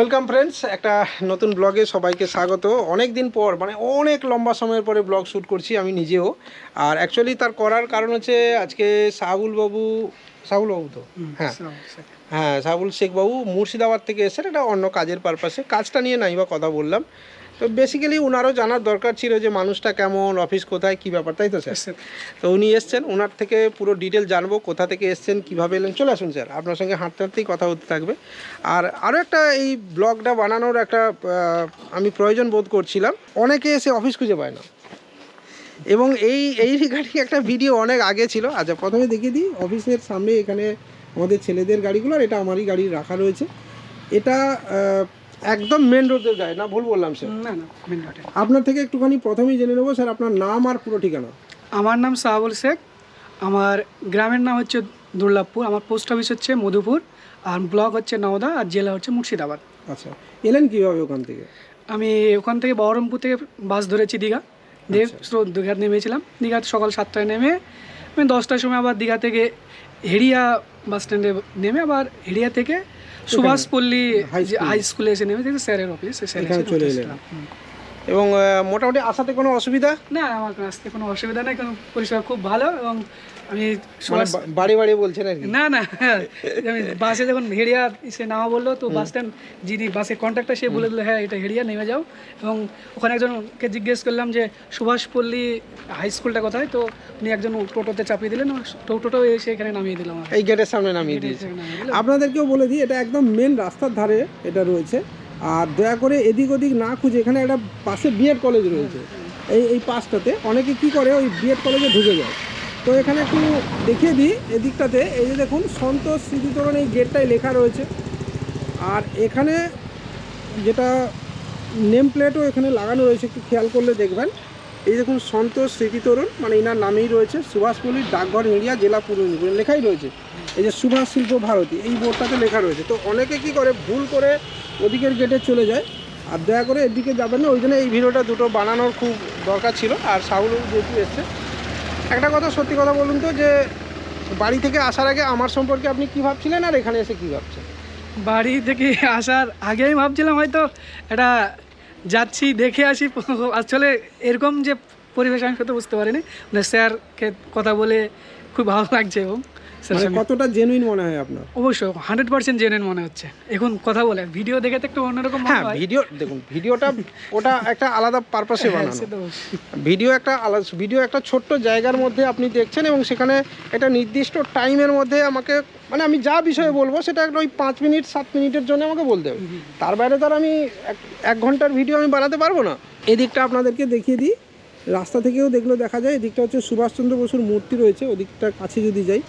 Welcome friends একটা নতুন ব্লগে সবাইকে স্বাগত। অনেক দিন পর মানে অনেক লম্বা সময়ের পরে ব্লগ শ্যুট করছি আমি নিজেও। আর অ্যাকচুয়ালি তার করার কারণ হচ্ছে আজকে সাহুল বাবু সাহুল বাবু তো? হ্যাঁ। হ্যাঁ সাহুল শেখবাবু মুর্শিদাবাদ থেকে এসে একটা অন্য কাজের পারপাসে কাজটা নিয়ে নাই বা কথা বললাম। তো বেসিক্যালি ওনারও জানার দরকার ছিল যে মানুষটা কেমন অফিস কোথায় কী ব্যাপার তাই তো স্যার? তো উনি এসছেন ওনার থেকে পুরো ডিটেল জানব কোথা থেকে এসছেন কীভাবে এলেন চলে আসুন স্যার আপনার সঙ্গে হাঁটতে হাঁটতেই কথা হতে থাকবে। আর আরও একটা এই ব্লগটা বানানোর একটা আমি প্রয়োজন বোধ করছিলাম অনেকে এসে অফিস খুঁজে পায় না। এবং এই এই রিগার্ডিং একটা ভিডিও অনেক আগে ছিল আচ্ছা প্রথমে দেখিয়ে দিই অফিসের সামনে এখানে আমাদের ছেলেদের গাড়িগুলো আর এটা আমারই গাড়ি রাখা রয়েছে। এটা একদম মেন রোডের গাড়ি না ভুল বললাম স্যার না না মেন রোডে আপনার থেকে একটুখানি প্রথমেই জেনে নেব স্যার আপনার নাম আর পুরো ঠিকানা। আমার নাম সাহাবুল শেখ আমার গ্রামের নাম হচ্ছে দুর্লাভপুর আমার পোস্ট অফিস হচ্ছে মধুপুর আর ব্লক হচ্ছে নওদা আর জেলা হচ্ছে মুর্শিদাবাদ। আচ্ছা এলেন কীভাবে ওখান থেকে? আমি ওখান থেকে বহরমপুর থেকে বাস ধরেছি দীঘা দিয়ে স্রোত দীঘা নেমেছিলাম। দীঘাতে সকাল সাতটায় নেমে আমি দশটার সময় আবার দীঘা থেকে হেরিয়া বাস স্ট্যান্ডে নেমে আবার হেরিয়া থেকে সুভাষ পল্লী হাই যে হাই স্কুলে এসে নেমে দেখি স্যারের অফিস এখানে চলে এলেন। এবং মোটামুটি আসাতে কোনো অসুবিধা? না আমার আসতে কোনো অসুবিধা নেই কারণ পরিষেবা খুব ভালো এবং আমি মানে বাড়ি বাড়ি বলছেন আর কি? না না আমি বাসে যখন হেরিয়া সে নামা বলল তো বাস স্ট্যান্ড যিনি বাসের কন্ট্রাক্টর সে বলে দিল হ্যাঁ এটা হেরিয়া নেমে যাও। এবং ওখানে একজনকে জিজ্ঞেস করলাম যে সুভাষপল্লী হাই স্কুলটা কোথায়? তো উনি একজন টোটোতে চাপিয়ে দিলেন ও টোটো এসে এখানে নামিয়ে দিলাম এই গেটের সামনে নামিয়ে দিয়েছে। আপনাদেরকেও বলে দিই এটা একদম মেন রাস্তার ধারে এটা রয়েছে। আর দয়া করে এদিক ওদিক না খুঁজে এখানে একটা পাশে বিএড কলেজ রয়েছে। এই এই পাশটাতে অনেকে কি করে ওই বিএড কলেজে ঢুকে যায়। তো এখানে একটু দেখিয়ে দিই এদিকটাতে। এই যে দেখুন, সন্তোষ স্মৃতিতরণ এই গেটটায় লেখা রয়েছে। আর এখানে যেটা নেম প্লেটও এখানে লাগানো রয়েছে, একটু খেয়াল করলে দেখবেন। এই দেখুন, সন্তোষ স্মৃতিতরণ মানে এনার নামেই রয়েছে সুভাষপল্লীর ডাকঘর এরিয়া, জেলা পূর্ব মেদিনীপুর লেখাই রয়েছে। এই যে সুভাষ শিল্প ভারতী, এই বোর্ডটাতে লেখা রয়েছে। তো অনেকে কি করে, ভুল করে ওদিকের গেটে চলে যায়। আর দয়া করে এদিকে যাবেন না, ওই জন্য এই ভিডিওটা দুটো বানানোর খুব দরকার ছিল। আর সাউল যেহেতু এসছে একটা কথা, সত্যি কথা বলুন তো, যে বাড়ি থেকে আসার আগে আমার সম্পর্কে আপনি কি ভাবছিলেন আর এখানে এসে কি ভাবছেন? বাড়ি থেকে আসার আগে আমি ভাবছিলাম হয়তো এটা যাচ্ছি, দেখে আসি। আসলে এরকম যে পরিবেশ, আমি সত্যি বুঝতে পারিনি। মানে স্যারকে কথা বলে খুব ভালো লাগছে এবং কতটা জেনুইন মনে হয় আপনার? অবশ্যই হান্ড্রেড পার্সেন্ট জেনুইন মনে হচ্ছে। এখন কথা বলে ভিডিও দেখে তো একটু অন্যরকম হ্যাঁ ভিডিও দেখুন ভিডিওটা ওটা একটা আলাদা পারপাসে হ্যাঁ, বানানো। ভিডিও একটা আলাদা ভিডিও একটা ছোট্ট জায়গার মধ্যে আপনি দেখছেন এবং সেখানে একটা নির্দিষ্ট টাইমের মধ্যে আমাকে মানে আমি যা বিষয়ে বলব সেটা একটা ওই পাঁচ মিনিট সাত মিনিটের জন্য আমাকে বলতে হবে। তার বাইরে তো আর আমি এক- এক ঘণ্টার ভিডিও আমি বানাতে পারব না। এদিকটা আপনাদেরকে দেখিয়ে দিই। রাস্তা থেকেও দেখলেও দেখা যায় এদিকটা হচ্ছে সুভাষচন্দ্র বসুর মূর্তি রয়েছে ওদিকটা কাছে যদি যাই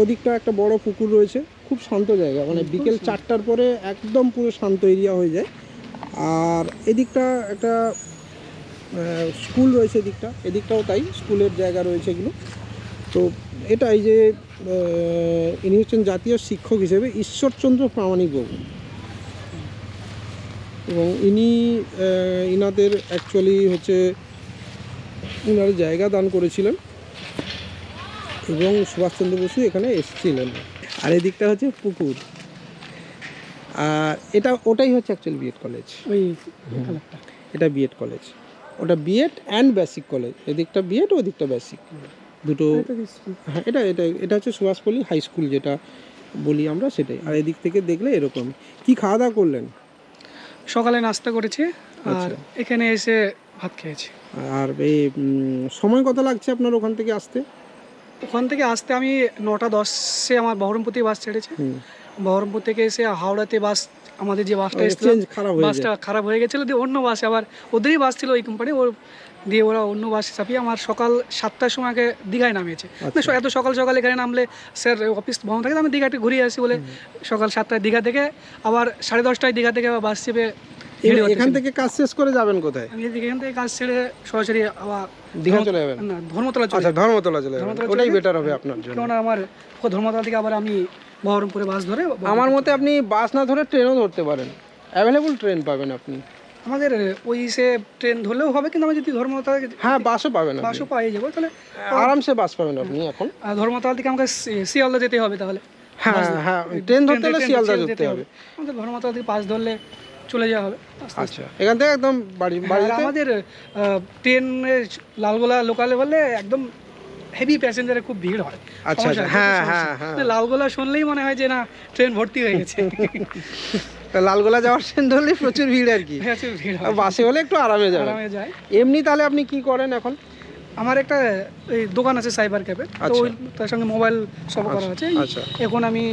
ওদিকটা একটা বড় পুকুর রয়েছে খুব শান্ত জায়গা মানে বিকেল চারটার পরে একদম পুরো শান্ত এরিয়া হয়ে যায়। আর এদিকটা একটা স্কুল রয়েছে এদিকটা এদিকটাও তাই স্কুলের জায়গা রয়েছে এগুলো। তো এটা এই যে ইনি হচ্ছেন জাতীয় শিক্ষক হিসেবে ঈশ্বরচন্দ্র প্রামাণিক বাবু। এবং ইনি ইনাদের অ্যাকচুয়ালি হচ্ছে ইনার জায়গা দান করেছিলেন। এবং সুভাষচন্দ্র বসু এখানে এসেছিলেন। আর এদিকটা হচ্ছে পুকুর। আর এটা ওটাই হচ্ছে অ্যাকচুয়ালি বিএড কলেজ ওই। এটা বিএড কলেজ ওটা বিএড অ্যান্ড বেসিক কলেজ এদিকটা বিএড ওদিকটা বেসিক দুটো? হ্যাঁ এটা এটা এটা হচ্ছে সুভাষপল্লী হাই স্কুল যেটা বলি আমরা সেটাই। আর এদিক থেকে দেখলে এরকম। কি খাওয়া দাওয়া করলেন? সকালে নাস্তা করেছি আর আচ্ছা। এখানে এসে ভাত খেয়েছি। আর এই সময় কত লাগছে আপনার ওখান থেকে আসতে? ওখান থেকে আসতে আমি নটা দশে আমার বহরমপুর থেকে বাস ছেড়েছে বহরমপুর থেকে এসে হাওড়াতে বাস আমাদের যে বাসটা এসেছিল বাসটা খারাপ হয়ে গেছিল দিয়ে অন্য বাসে আবার ওদেরই বাস ছিল ওই কোম্পানি ওর দিয়ে ওরা অন্য বাসে চাপিয়ে আমার সকাল সাতটার সময় আগে দীঘায় নামিয়েছে। আচ্ছা। এত সকাল সকাল এখানে নামলে স্যার অফিস বন্ধ থাকে আমি দীঘাতে ঘুরিয়ে আসি বলে সকাল সাতটায় দীঘা থেকে আবার সাড়ে দশটায় দীঘা থেকে আবার বাস চেপে হেঁটে এখান থেকে কাজ শেষ করে যাবেন কোথায়? আমি এখান থেকে কাজ ছেড়ে সরাসরি আবার দীঘা চলে যাবেন? না ধর্মতলা চলে আচ্ছা ধর্মতলা চলে যাবেন। ওটাই বেটার হবে আপনার জন্য। কেননা আমার ধর্মতলা থেকে আবার আমি বহরমপুরে বাস ধরে আমার মতে আপনি বাস না ধরে ট্রেনও ধরতে পারেন। অ্যাভেলেবল ট্রেন পাবেন আপনি। আমাদের ওই সে ট্রেন ধরলেও হবে কিন্তু আমি যদি ধর্মতলা হ্যাঁ বাসও পাবেন বাসও পাই যাব তাহলে আরামসে বাস পাবেন আপনি এখন। ধর্মতলা থেকে আমাকে শিয়ালদা যেতে হবে তাহলে। হ্যাঁ হ্যাঁ ট্রেন ধরতে হলে শিয়ালদা যেতে হবে। আমাদের ঘর মতো থেকে পাস ধরলে চলে যাওয়া হবে। আচ্ছা। এখান থেকে একদম বাড়ি হ্যাঁ, বাড়িতে? আমাদের ট্রেনে লালগোলা লোকালে বলে একদম হেভি প্যাসেঞ্জারের খুব ভিড় হয়। আচ্ছা, আচ্ছা, হ্যাঁ, হ্যাঁ, হ্যাঁ। লালগোলা শুনলেই মনে হয় যে না ট্রেন ভর্তি হয়ে গেছে। লালগোলা যাওয়ার ট্রেন ধরলে প্রচুর ভিড় আর কি। বাসে হলে একটু আরামে যাবে আরামে যায়। এমনি তাহলে আপনি কি করেন এখন? আমার একটা দোকান আছে সাইবার ক্যাফে তো আচ্ছা। ওই তার সঙ্গে মোবাইল সব করা আছে। আচ্ছা। এখন আমি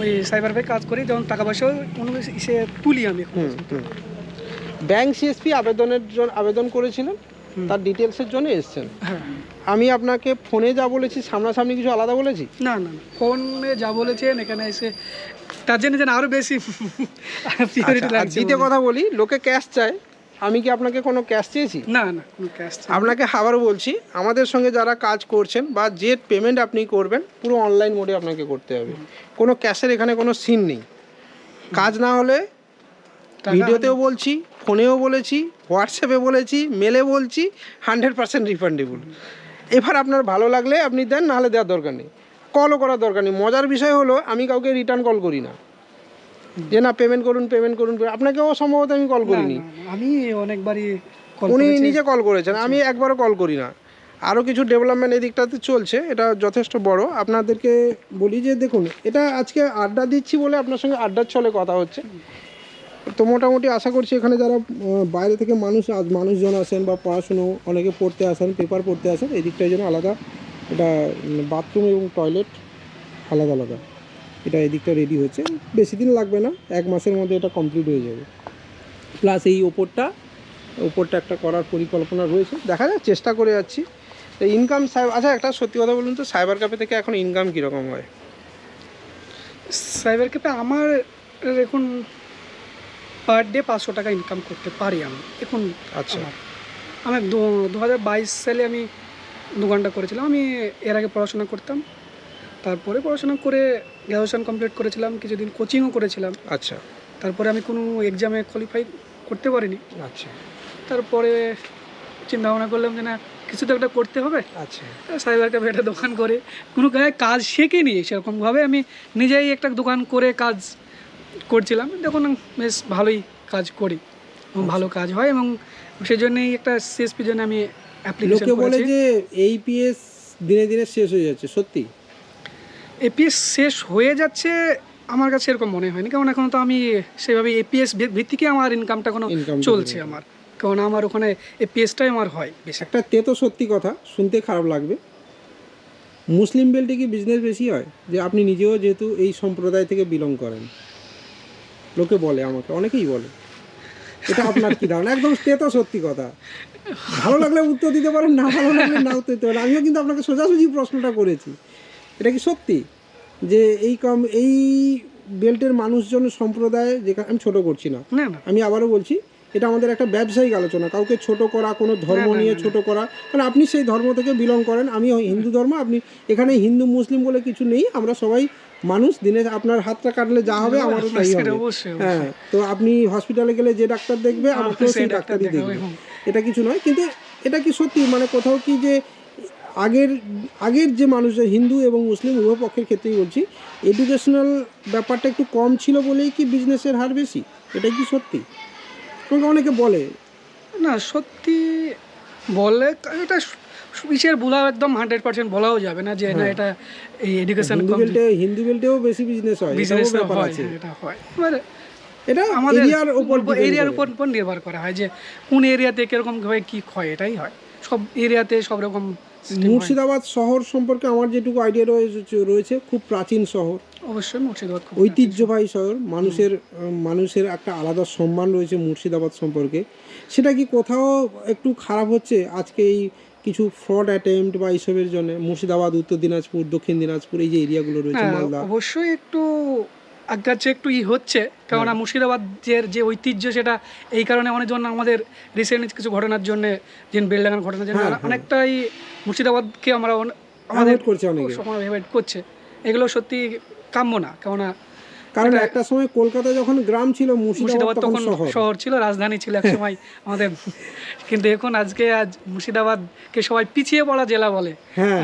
ওই সাইবার ক্যাফে কাজ করি যেমন টাকা পয়সাও কোনো সে তুলি আমি ব্যাংক সিএসপি আবেদনের জন্য আবেদন করেছিলেন। তার ডিটেলসের জন্য এসেছেন। হ্যাঁ। আমি আপনাকে ফোনে যা বলেছি সামনাসামনি কিছু আলাদা বলেছি? না না ফোনে যা বলেছেন এখানে এসে তার জন্য যেন আরও বেশি আচ্ছা, দ্বিতীয় কথা বলি লোকে ক্যাশ চায়। আমি কি আপনাকে কোনো ক্যাশ চেয়েছি? না না কোনো ক্যাশ আপনাকে আবারও বলছি আমাদের সঙ্গে যারা কাজ করছেন বা যে পেমেন্ট আপনি করবেন পুরো অনলাইন মোডে আপনাকে করতে হবে। কোনো ক্যাশের এখানে কোনো সিন নেই। কাজ না হলে ভিডিওতেও বলছি ফোনেও বলেছি হোয়াটসঅ্যাপে বলেছি মেলে বলছি হান্ড্রেড পার্সেন্ট রিফান্ডেবল এবার আপনার ভালো লাগলে আপনি দেন নাহলে দেওয়ার দরকার নেই। কলও করার দরকার নেই। মজার বিষয় হলো আমি কাউকে রিটার্ন কল করি না। যে না পেমেন্ট করুন পেমেন্ট করুন আপনাকেও সম্ভবত আমি কল করিনি। আমি অনেকবারই উনি নিজে কল করেছেন আমি একবারও কল করি না। আরও কিছু ডেভেলপমেন্ট এদিকটাতে চলছে এটা যথেষ্ট বড়। আপনাদেরকে বলি যে দেখুন এটা আজকে আড্ডা দিচ্ছি বলে আপনার সঙ্গে আড্ডার ছলে কথা হচ্ছে। তো মোটামুটি আশা করছি এখানে যারা বাইরে থেকে মানুষ আজ মানুষজন আসেন বা পড়াশুনো অনেকে পড়তে আসেন পেপার পড়তে আসেন এই দিকটার জন্য আলাদা এটা বাথরুম এবং টয়লেট আলাদা আলাদা। এটা এদিকটা রেডি হচ্ছে বেশি দিন লাগবে না এক মাসের মধ্যে এটা কমপ্লিট হয়ে যাবে। প্লাস এই ওপরটা ওপরটা একটা করার পরিকল্পনা রয়েছে। দেখা যাক চেষ্টা করে যাচ্ছি। তো ইনকাম আচ্ছা একটা সত্যি কথা বলুন তো সাইবার ক্যাফে থেকে এখন ইনকাম কীরকম হয়? সাইবার ক্যাফে আমার এখন পার ডে পাঁচশো টাকা ইনকাম করতে পারি আমি। এখন আচ্ছা। আমার। আমি দু হাজার বাইশ সালে আমি দোকানটা করেছিলাম। আমি এর আগে পড়াশোনা করতাম। তারপরে পড়াশোনা করে গ্র্যাজুয়েশন কমপ্লিট করেছিলাম কিছুদিন কোচিংও করেছিলাম। আচ্ছা। তারপরে আমি কোনো এক্সামে কোয়ালিফাই করতে পারিনি। আচ্ছা। তারপরে চিন্তা ভাবনা করলাম যে না কিছু তো একটা করতে হবে। আচ্ছা। সাইবার ক্যাফে একটা দোকান করে কোনো জায়গায় কাজ শিখিনি। সেরকমভাবে আমি নিজেই একটা দোকান করে কাজ করছিলাম। দেখুন বেশ ভালোই কাজ করি এবং ভালো কাজ হয় এবং সেই জন্যই একটা সিএসপির জন্য আমি অ্যাপ্লিকেশন লোকে বলে যে এই পিএস দিনে দিনে শেষ হয়ে যাচ্ছে সত্যি? এপিএস শেষ হয়ে যাচ্ছে আমার কাছে এরকম মনে হয়নি। কারণ এখন তো আমি সেভাবে এপিএস ভিত্তিকে আমার ইনকামটা কোনো চলছে আমার। কারণ আমার ওখানে এপিএসটাই আমার হয় বেশি। একটা তেতো সত্যি কথা শুনতে খারাপ লাগবে। মুসলিম বেল্টে কি বিজনেস বেশি হয়? যে আপনি নিজেও যেহেতু এই সম্প্রদায় থেকে বিলং করেন। লোকে বলে আমাকে অনেকেই বলে। এটা আপনার কি ধারণা? একদম তেতো সত্যি কথা। ভালো লাগলে উত্তর দিতে পারেন না ভালো লাগলে না উত্তর দিতে পারেন। আমিও কিন্তু আপনাকে সোজাসুজি প্রশ্নটা করেছি। এটা কি সত্যি? যে এই কম এই বেল্টের মানুষজন সম্প্রদায় যেখানে আমি ছোট করছি না। আমি আবারও বলছি এটা আমাদের একটা ব্যবসায়িক আলোচনা। কাউকে ছোট করা কোনো ধর্ম নিয়ে ছোট করা। কারণ আপনি সেই ধর্ম থেকে বিলং করেন আমি হিন্দু ধর্ম আপনি এখানে হিন্দু মুসলিম বলে কিছু নেই আমরা সবাই মানুষ দিনে আপনার হাতটা কাটলে যা হবে আমারও তাই হবে। হ্যাঁ তো আপনি হসপিটালে গেলে যে ডাক্তার দেখবে আমাকেও সেই সেই ডাক্তার ডাক্তারই দেখবে এটা কিছু নয় কিন্তু এটা কি সত্যি? মানে কোথাও কি যে আগের আগের যে মানুষ হিন্দু এবং মুসলিম উভয় পক্ষের ক্ষেত্রেই বলছি এডুকেশনাল ব্যাপারটা একটু কম ছিল বলেই কি বিজনেসের হার বেশি? এটা কি সত্যি? তোমাকে অনেকে বলে। না সত্যি বলে এটা বিষয়ের বলা একদম হান্ড্রেড পার্সেন্ট বলাও যাবে না যে না এটা এই এডুকেশন হিন্দু বেল্টে হিন্দু বেল্টেও বেশি বিজনেস হয় বিজনেস হয় হ্যাঁ, এটা হয়। এবারে এটা আমাদের এরিয়ার উপর এরিয়ার। উপর উপর নির্ভর করা হয় যে কোন এরিয়াতে কীরকম ভাবে কি হয় এটাই হয়। সব এরিয়াতে সব রকম হয়। মুর্শিদাবাদ শহর সম্পর্কে আমার যেটুকু আইডিয়া রয়েছে রয়েছে খুব প্রাচীন শহর। অবশ্যই মুর্শিদাবাদ খুব ঐতিহ্যবাহী শহর। মানুষের মানুষের একটা আলাদা সম্মান রয়েছে মুর্শিদাবাদ সম্পর্কে। সেটা কি কোথাও একটু খারাপ হচ্ছে? আজকে এই কিছু ফ্রড অ্যাটেম্পট বা এইসবের জন্য মুর্শিদাবাদ উত্তর দিনাজপুর দক্ষিণ দিনাজপুর এই যে এরিয়াগুলো রয়েছে হ্যাঁ, মালদা? অবশ্যই একটু আগাচ্ছে একটু ই হচ্ছে কেননা মুর্শিদাবাদের যে ঐতিহ্য সেটা এই কারণে অনেকজন আমাদের রিসেন্ট কিছু ঘটনার জন্য যে বেলডাঙ্গার ঘটনার জন্য হ্যাঁ, হ্যাঁ। অনেকটাই মুর্শিদাবাদকে আমরা আমাদের করছে অনেকে। করছে। এগুলো সত্যি কাম্য না কেননা কারণ একটা সময় কলকাতা যখন গ্রাম ছিল মুর্শিদাবাদ তখন শহর। ছিল রাজধানী ছিল এক সময় আমাদের। কিন্তু এখন আজকে আজ মুর্শিদাবাদকে সবাই পিছিয়ে পড়া জেলা বলে। হ্যাঁ।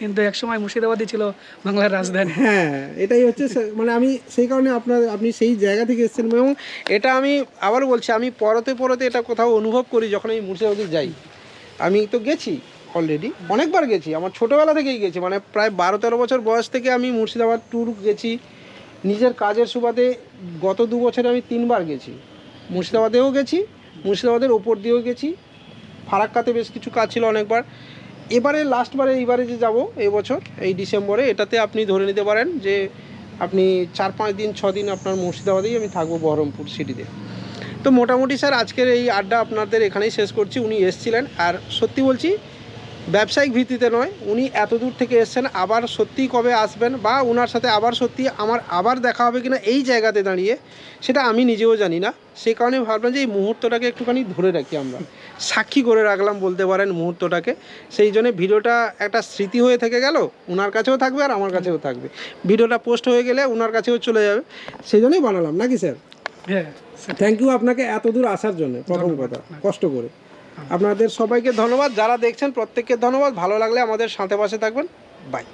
কিন্তু একসময় মুর্শিদাবাদই ছিল বাংলার রাজধানী। হ্যাঁ এটাই হচ্ছে মানে আমি সেই কারণে আপনার, আপনি সেই জায়গা থেকে এসেছেন এবং এটা আমি আবার বলছি, আমি পরতে পরতে এটা কোথাও অনুভব করি যখন আমি মুর্শিদাবাদে যাই। আমি তো গেছি অলরেডি অনেকবার গেছি, আমার ছোটোবেলা থেকেই গেছি মানে প্রায় বারো তেরো বছর বয়স থেকে আমি মুর্শিদাবাদ ট্যুর গেছি। নিজের কাজের সুবাদে গত দু বছরে আমি তিনবার গেছি। মুর্শিদাবাদেও গেছি, মুর্শিদাবাদের ওপর দিয়েও গেছি। ফারাক্কাতে বেশ কিছু কাজ ছিল অনেকবার। এবারে লাস্টবারে এইবারে যে যাব, এই বছর, এই ডিসেম্বরে, এটাতে আপনি ধরে নিতে পারেন যে আপনি চার, পাঁচ দিন, ছ দিন আপনার মুর্শিদাবাদেই আমি থাকব বহরমপুর সিটিতে তো মোটামুটি স্যার, আজকের এই আড্ডা আপনাদের এখানেই শেষ করছি। উনি এসছিলেন। আর সত্যি বলছি ব্যবসায়িক ভিত্তিতে নয় উনি এত দূর থেকে এসছেন আবার সত্যি কবে আসবেন বা ওনার সাথে আবার সত্যি আমার আবার দেখা হবে কিনা এই জায়গাতে দাঁড়িয়ে সেটা আমি নিজেও জানি না। সে কারণে ভাবলাম যে এই মুহূর্তটাকে একটুখানি ধরে রাখি আমরা। সাক্ষী করে রাখলাম বলতে পারেন মুহূর্তটাকে। সেই জন্য ভিডিওটা একটা স্মৃতি হয়ে থেকে গেল ওনার কাছেও থাকবে আর আমার কাছেও থাকবে। ভিডিওটা পোস্ট হয়ে গেলে ওনার কাছেও চলে যাবে। সেই জন্যই বানালাম নাকি স্যার? হ্যাঁ থ্যাংক ইউ আপনাকে এত দূর আসার জন্য প্রথম কথা কষ্ট করে। আপনাদের সবাইকে ধন্যবাদ। যারা দেখছেন প্রত্যেককে ধন্যবাদ। ভালো লাগলে আমাদের সাথে পাশে থাকবেন। বাই